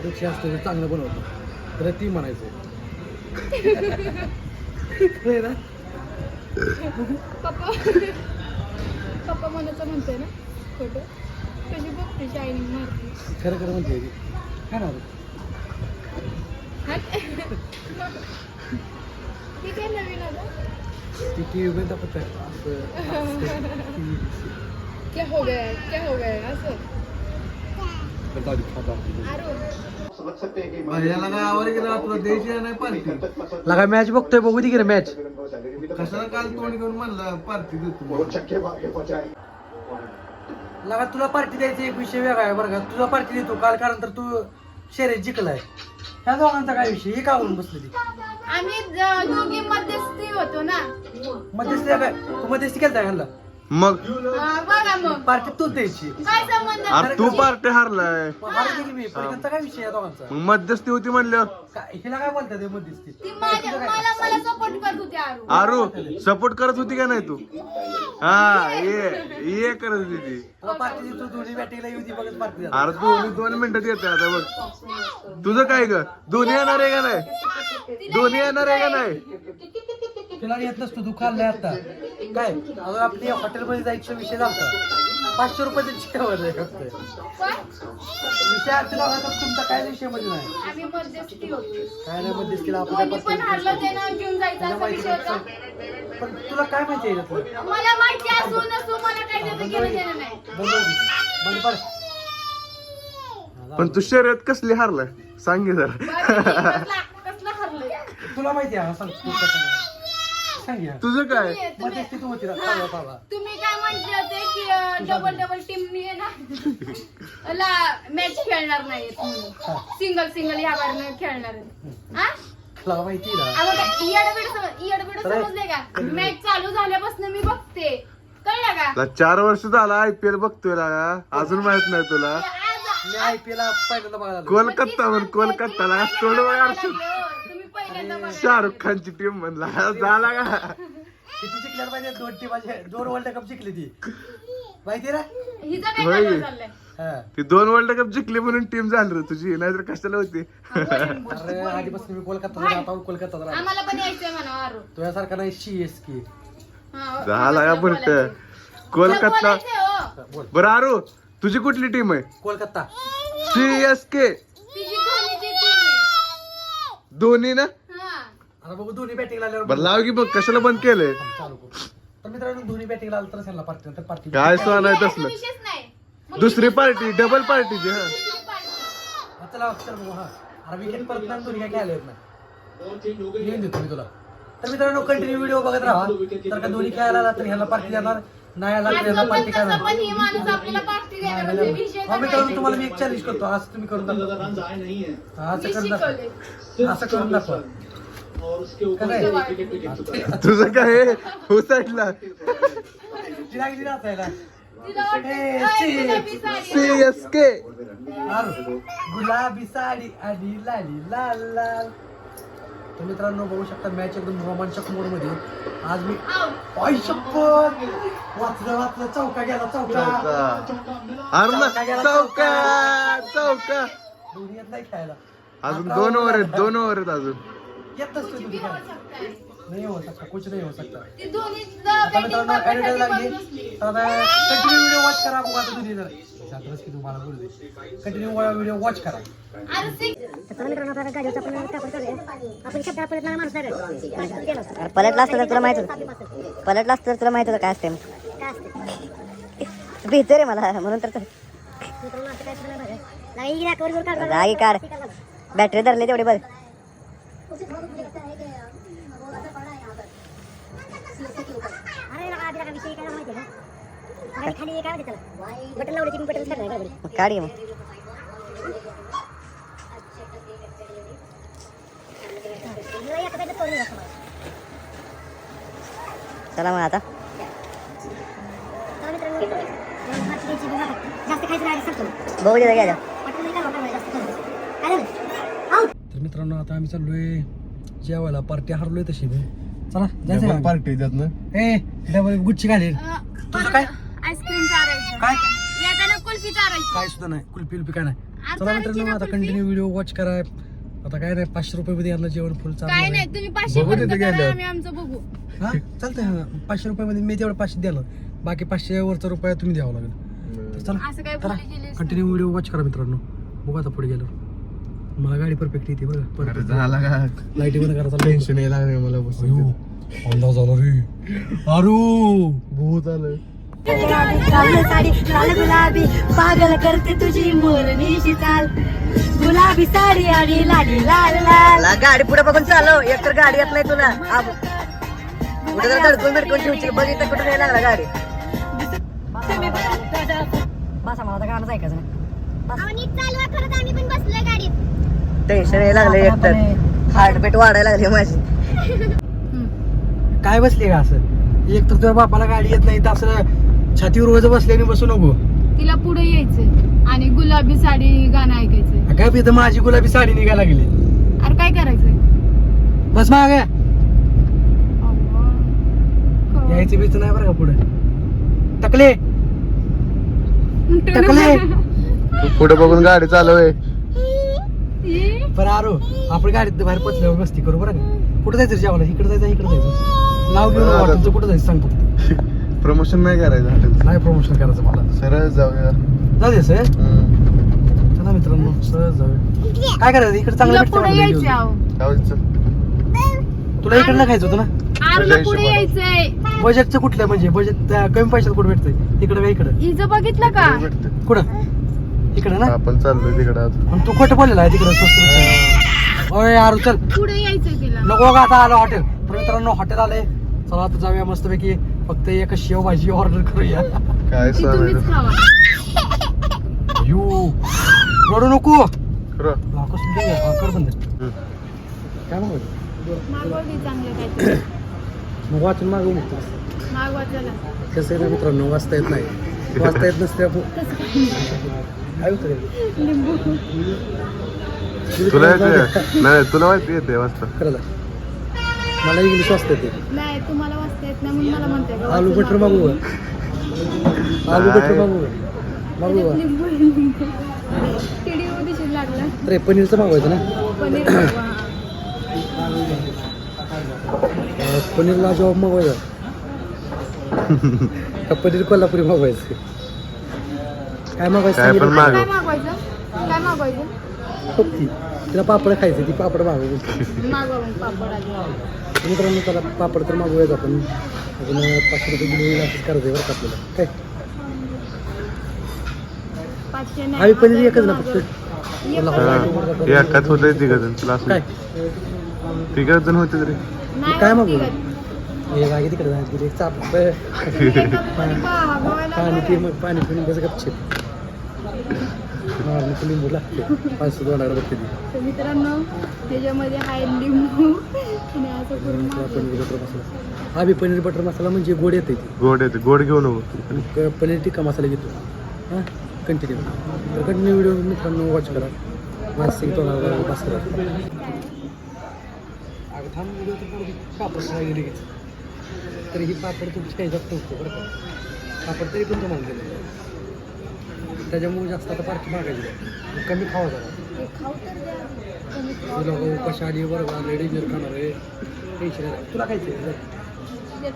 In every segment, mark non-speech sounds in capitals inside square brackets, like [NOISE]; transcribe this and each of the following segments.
अपेक्षा असते ते चांगलं बनवतो. तर ती म्हणायचं. ना? पप्पा. पप्पा मनाचं म्हणतोय ना खोटं. कशी बघते शायनिंग मारते. खरं खरं म्हणते. काय ना? ती काय नवीन आता. ती टी व्ही दाखवत आहे असं. क्या हो गया क्या हो गया असं आरो याला काय आवाज गेला तुला द्यायची नाही पार्टी लगा मॅच बघतोय बघू दे की मॅच कशाला काल तोंड घेऊन म्हणला पार्टी देतो लगा तुला पार्टी द्यायचा एक विषय वेगळा आहे बरं का? तुला पार्टी देतो काल कारण तर तू शर्यत जिंकलाय. ह्या दोघांचा काय विषय? हे का बोलून बसलेली? आम्ही दोघी मध्यस्थी होतो ना. मध्यस्थी काय? तू मध्यस्थी केलता ह्याला मग? बघा मग. पार्टी तूच द्यायची. काय संबंध? अरे तू पार्टी हारलाय. मग हारते की मी. पण त्यांचा काय विषय या दोघांचा? मग मध्यस्थी होती म्हणलं. काय हिला काय बोलतात ते मध्यस्थी? ती माझ्या मला मला सपोर्ट करत होती आरू. आरू सपोर्ट करत होती का नाही तू? हा ये ये करत होती ती. तुला पार्टी देतो दोन्ही बॅटिंगला येऊ दे बघत पार्टी द्या अरे तू दोन मिनिटात येते आता बघ. तुझं काय ग? दोन्ही येणार आहे का नाही? दोन्ही येणार आहे का नाही? तुला येत नसतो तू खाल्लाय आता. काय? अगं आपली हॉटेलमध्ये जायचा विषय झाला पाचशे रुपयाचे जेवण फक्त विषय तुला तुमचा काय विषयमध्ये नाही? आम्ही मध्यस्थी होतो. काय नाही मध्यस्थीला आपण कोणी काय पण पार्टी हरलं ते ना घेऊन जायचा असा विषय होता. पण तुला काय माहिती आहे याच्यातलं? मला माहिती असू नसू मला काही त्याचं घेणं देणं नाही. बंद होऊ दे. बंद कर. पण तू शर्यत कसली हारलाय? सांग की जरा. बरं, कसला कसलं हरलंय? तुला माहिती आहे हा, सांग. तू कसं आहे. तुझं काय? तुम्ही- होती हा, काय म्हटले होते की डबल डबल टीम मी ना मॅच खेळणार नाही. सिंगल सिंगल या बार खेळणार आहेत. हा? तुला माहिती आहे ना. अगं काय, येडबीड समज- येडबीड अरे. समजले का? मॅच चालू झाल्यापासून मी बघते. कळलं का? ला चार वर्ष झाला आयपीएल बघतोय लागा अजून माहीत नाही तुला. आज- मी आय पी एल पहिल्यांदा बघायला आलो. कोलकाता तोंड बघा हो, तुम्ही पहिल्यांदा बघा. शाहरुख खानची टीम म्हणला. झाला का? किती जिंकल्यावर माहिती दोन टीम दोन वर्ल्ड कप जिंकली ती. माहिती ना? हिचं काय होय. चालू चाललंय? हा. ती दोन वर्ल्ड कप जिंकली म्हणून टीम झाली रे तुझी. नाहीतर कशाला होती. अरे आधीपासून मी कोलकाता कोलकाता राहतो. आम्हाला पण यायचंय म्हणा आरू तुझ्यासारखा नाही सी एस के हा, झाला का बोलायचंय. तुला कोलकाता बोलायचंय, हो. बोल. बरं आरू तुझी कुठली टीम आहे? कोलकाता. सी एस के तिची धोनीची team आहे. दोन्ही ना? हा. आता बघू दोन्ही बॅटिंग आल्यावर बरं लाव की बघ कशाला बंद केलंय? चालू करू. तर मित्रांनो दोन्ही बॅटिंग आलं तर त्यांना पार्टी नंतर पार्टी काय सोन आहे तसलं? विषयच नाही. मग दुसरी पार्टी डबल हा. दुसरी. चला चल बघू हा. अरे विकेट परत नाही दोन्ही काय येऊन देतो मी तुला. तर मित्रांनो कंटिन्यू व्हिडिओ बघत राहा. तर का दोन्ही खेळायला आला तर ह्याला पार्टी देणार. नाही आला तर ह्याला असं पार्टी करणार. पण हे माणूस आपल्याला पार्टी देणार म्हणजे विषय हा मित्रांनो. तुम्हाला मी एक चॅलेंज करतो. आज तुम्ही करून दाखवा. असं मी करून दाखवा. असं करून दाखवा. कसं आहे? [LAUGHS] तुझं काय? हो के. गुलाबी साडी. आणि लाली लाल लाल. तर मित्रांनो बघू शकता मॅच एकदम रोमांचक मोडमध्ये. आज मी. आई शपथ वाचलं वाचलं. चौका गेला चौका. चौका. चौका दोन्ही नाही खेळायला अजून दोन ओव्हर आहेत दोन ओव्हर आहेत अजून. नाही हो सकता कुछ नाही हो सकता ती दोन्ही आता मित्रांनो लागली. कंटिन्यू व्हिडिओ वॉच करा बघा आता तुम्ही जर. शांतच की तुम्हाला बोलू कंटिन्यू व्हिडिओ वॉच करा. पलटला असतं तर तुला माहीत होतं. पलटला असतं तर तुला माहीत होतं काय असते काय असतं? भीती रे मला म्हणून तर. रागी काढ बॅटरी धरली तेवढी बरं? काढ मग. चला मग आता बघा. जास्त खायचं नाही सांगतो मी. बघू दे घ्या तर मित्रांनो आता आम्ही चाललोय जेवायला. पार्टी हरलोय तशी मी. चला जायचं का? पार्टी त्यातनं ए डबल गुच्ची घालेल. तुझं काय? आईस्क्रीम चारायचं. काय? येताना कुल्फी चारायची. काय सुद्धा नाही. कुल्फी उल्फी काय नाही. चला मित्रांनो आता कंटिन्यू व्हिडिओ वॉच करा. आता काय नाही पाचशे रुपये मध्ये यांना जेवण फुल काय चालू नाही तुम्ही पाचशे बघू खर्च तिथे करा गेल्यावर. आम्ही आमचं बघू. हा? चालतंय. पाचशे रुपये मध्ये मी तेवढं पाचशे द्याल बाकी पाचशे वरचा रुपया तुम्ही द्यावा लागेल. तर चला असं काय चला. बोली गेलीस कंटिन्यू व्हिडिओ वॉच करा मित्रांनो. बघू आता पुढे गेलो मला गाडी परफेक्ट येते बघा. अरे परफेक्ट झाला का? लाईटी बंद करा चालू टेन्शन यायला लागले मला बसून अंदाज आला रे. अरू! भूत आलं लाल साडी लाल गुलाबी पागल करते तुझी मोरणीशी चाल. गुलाबी साडी आणि लाडी लाल लाल. गाडी पुढे बघून चालव. एक तर गाडी येत नाही तुला. आ, कुठे जर धडकून धडकून ठेवची बघ इथं कुठे नाही लागला गाडी. बसा मला गाणं ऐकायचं नाही. टेन्शन यायला लागले एक तर हार्टबीट वाढायला लागली माझी. काय बसले का असं? एक तर तुझ्या बापाला गाडी येत नाही तर असं छातीवर वज बसल्याने बसू नको. तिला पुढे यायचंय आणि गुलाबी साडी गाणं ऐकायचंय. काय इथं माझी गुलाबी साडी निघायला लागली. अरे काय करायचंय? बस माग. यायचं बीच नाही बरं का पुढे. टकले. टकले. [LAUGHS] तू पुढे बघून गाडी चालव ई, बरं आरो आपण गाडीत बाहेर पोचल्यावर मस्ती करू बरं का? कुठं जायचं जेवायला? इकडे जायचं इकडे जायचं? नाव घेऊन हॉटेलचं कुठं जायचं सांग फक्त. [LAUGHS] प्रमोशन नाही करायचं हॉटेलचं. नाही प्रमोशन करायचं मला. सरळ जाऊया. जाऊ दे सर. हम्म. चला मित्रांनो जाऊया. काय करायचं? इकडे चांगलं भेटतं पुढे. तुला इकडे नाही खायचं होतं ना? आरला तुझ्या पुढे हिशोबाने. यायचंय. बजेटचं कुठलं म्हणजे? बजेट कमी पैशात कुठं भेटतंय? इकडे का इकडं? इथं बघितलं का? भेटतं. कुठं? इकडं ना. आपण चाललोय तिकडे आज. पण तू खोटं बोललेला आहे तिकडं स्वस्त. ओय यार चल. पुढे यायचंय तिला. नको का आता आलं हॉटेल तर मित्रांनो हॉटेल आलंय. चला आता जाऊया मस्तपैकी. फक्त एक शेव भाजी ऑर्डर करूया. काय ती तुम्हीच सांगायचं खावा. यू. रडू नको. खरं लाकूस दे हा, कर बंद हम्म. काय मागवलं मागवा की चांगलं काहीतरी. मग वाचून मागवू कसं आहे ना मित्रांनो वाचता येत नाही. वाचता येत नसते आपण काय तुला येते नाही तुला माहिती येते खरं. मला इंग्लिश वाचता येते. नाही तुम्हाला वाचता येत नाही म्हणून मला म्हणते का? आलू बटर का? आलू बटर दिसून लागला अरे पनीरचं मागवायचं ना? पनीर [COUGHS] पनीरला जॉब मागवायचा. का पनीर कोल्हापुरी मागवायचं? काय मागवायचं? काय पण सांगितलं? मागव. काय मागवायचं? काय मागवायचं? तिला पापड खायचं ती पापड मागवायची. मागवा मग पापड आधी. मित्रांनो त्याला पापड तर मागूयाच आपण. अजून पाचशे रुपये किलो होईल असंच करायचं बरं का आपल्याला. काय? पाचशे नाही आम्ही पनीर एकच ना फक्त. एक त्याला हा. हवा- एकाच होते तिघ जण तुला असं काय? तिघ जण होते तरी. काय मागवलं? तिघं. हे जागे तिकडे जायचं एक चाप [LAUGHS] पाणी पी. मग पाणी पिऊन बस गपचिप. मारणी लिंबू लागते पाचशे दोन बघते ती तर मित्रांनो त्याच्यामध्ये आहे लिंबू. आणि असं. पनीर बटर मसाला. हा बी पनीर बटर मसाला म्हणजे गोड येते ती. गोड येते गोड घेऊ नको पनीर टिक्का मसाला घेतो. हां? कंटिन्यू तर कंटिन्यू व्हिडिओ मित्रांनो वॉच करा. मानसिक तोंडाला बस करा. अगं थांब व्हिडिओ तर खायला लगेच. तरी ही पापड तुमची काही जास्त होतो बरं का? पापड तरी पण तुम्हाला दिलं. त्याच्यामुळे जास्त आता पार्टी मागायची. कमी खावा जरा. तुला कशा आली बरं. का जर खाणार आहे. टेन्शन तुला खायचं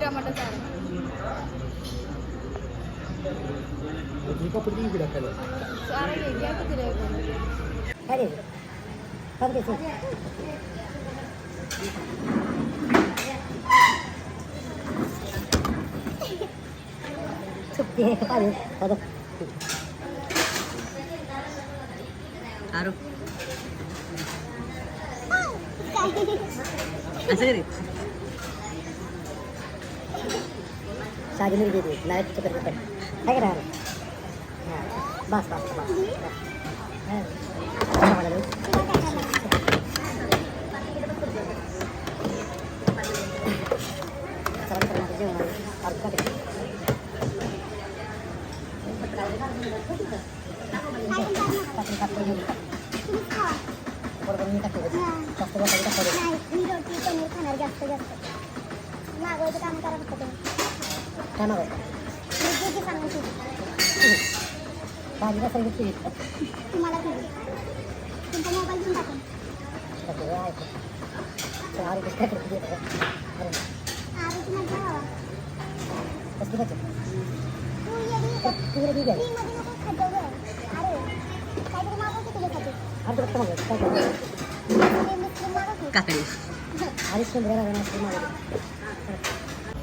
टमाटर पापड किती टाकायला चारा घे, घ्या की तिला एक. काय रे? काय द्यायचं? चुप ते पाणी भाजीला सर्व केली तुम्हाला तुमचा मोबाईल घेऊन टाकून आरोग्य काय करते ते बघा. अरे, आरोग्य माझा हवा कसली गं. अरे काहीतरी मागव की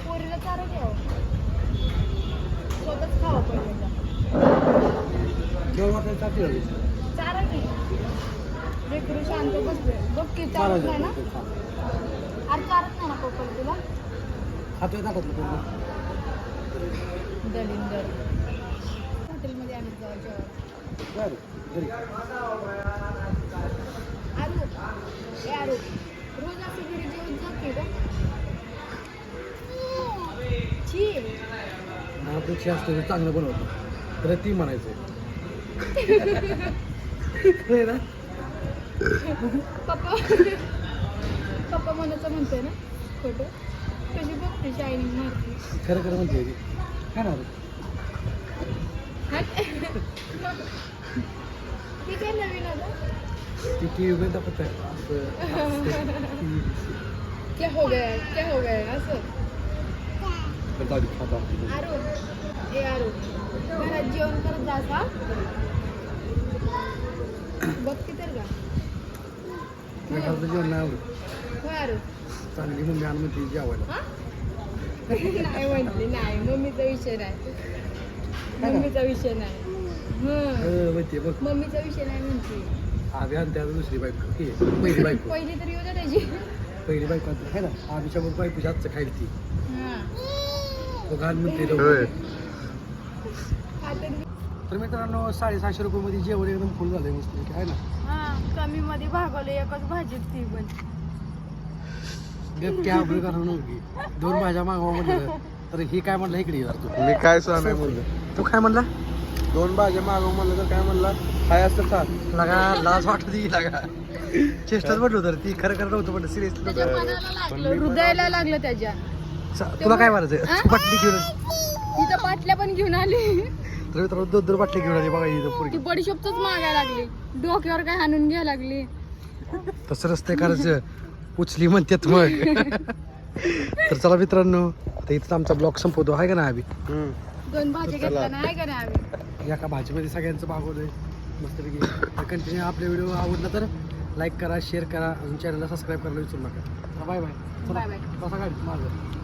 पोरीला घे लेकरू शांत बसले बघ की चारत नाही ना अरे चारत नाही ना कोकण तुला खातोय ताटातलं दलिंदर. हॉटेलमध्ये आम्ही जाऊ जेवण. आरू. ए आरू. रोज असं घरी जेवण जाते का? छी. अपेक्षा असतो ते चांगलं बनवतो. तर ती म्हणायचं. खरंय ना? पप्पा. पप्पा मनाचं म्हणतोय ना खोटं. बघते शायनिंग मारते खरं खरं म्हणते ती. काय ना ती काय नवीन आता ती टी व्ही दाखवत आहे असं. क्या हो गया क्या हो गया असं खातो. आरू ए आरू घरात जेवण करत जा का बघते तर का मी जेवण नाही आवडत. हो आरू चांगली मम्मी आण म्हणते जेवायला. हा? नाही म्हटली नाही मम्मीचा विषय नाही मम्मीचा विषय नाही हं. अं, म्हणते बघ मम्मीचा विषय नाही म्हणते आधी आणि त्यात दुसरी बायको ही पहिली बायको पहिली तरी येऊ त्याची पहिली बायको आता आहे ना आधीच्या मग बायकोच्या हातचं खायला ती हा. तो घाल म्हणते होय लवकर. खाते तर मित्रांनो साडेसहाशे रुपये मध्ये जेवण एकदम फुल झालंय मस्त आहे ना हा कमी मध्ये भागवले एकच भाजीत ती पण करून दोन भाज्या मागवा म्हटलं तर. ही काय म्हणलं? इकडे ये तू. मी काय सुद्धा नाही म्हणलं? तू काय म्हणला? दोन भाज्या मागव म्हणलं तर काय म्हणला? हाय असतं खा लगा लाज वाटत लगा. चेष्टाच म्हटलं तर ती खरं खरं नव्हतं म्हटलं सिरियसली हृदयाला लागलं त्याच्या. तुला काय मारायचं हा? बाटली घेऊन तिथं बाटल्या पण घेऊन आली. तर मित्रांनो दोन दोन बाटली घेऊन आली बघा इथं ती पोरगी बडीशोपच मागायला लागली. डोक्यावर काय हाणून घ्यायला लागली. तसं रस्ते करायचं उचली म्हणतात मग. [LAUGHS] तर चला मित्रांनो आता इथं आमचा ब्लॉग संपवतो. आहे का ना आम्ही हम्म. दोन नाही का नाही आम्ही या का भाजीमध्ये सगळ्यांचं भागवलंय. मस्तपैकी. कंटिन्यू आपले व्हिडिओ आवडला तर लाईक करा शेअर करा. अजून चॅनलला सबस्क्राईब करायला विसरू नका. बाय बाय बाय बाय बसा गाडी माझं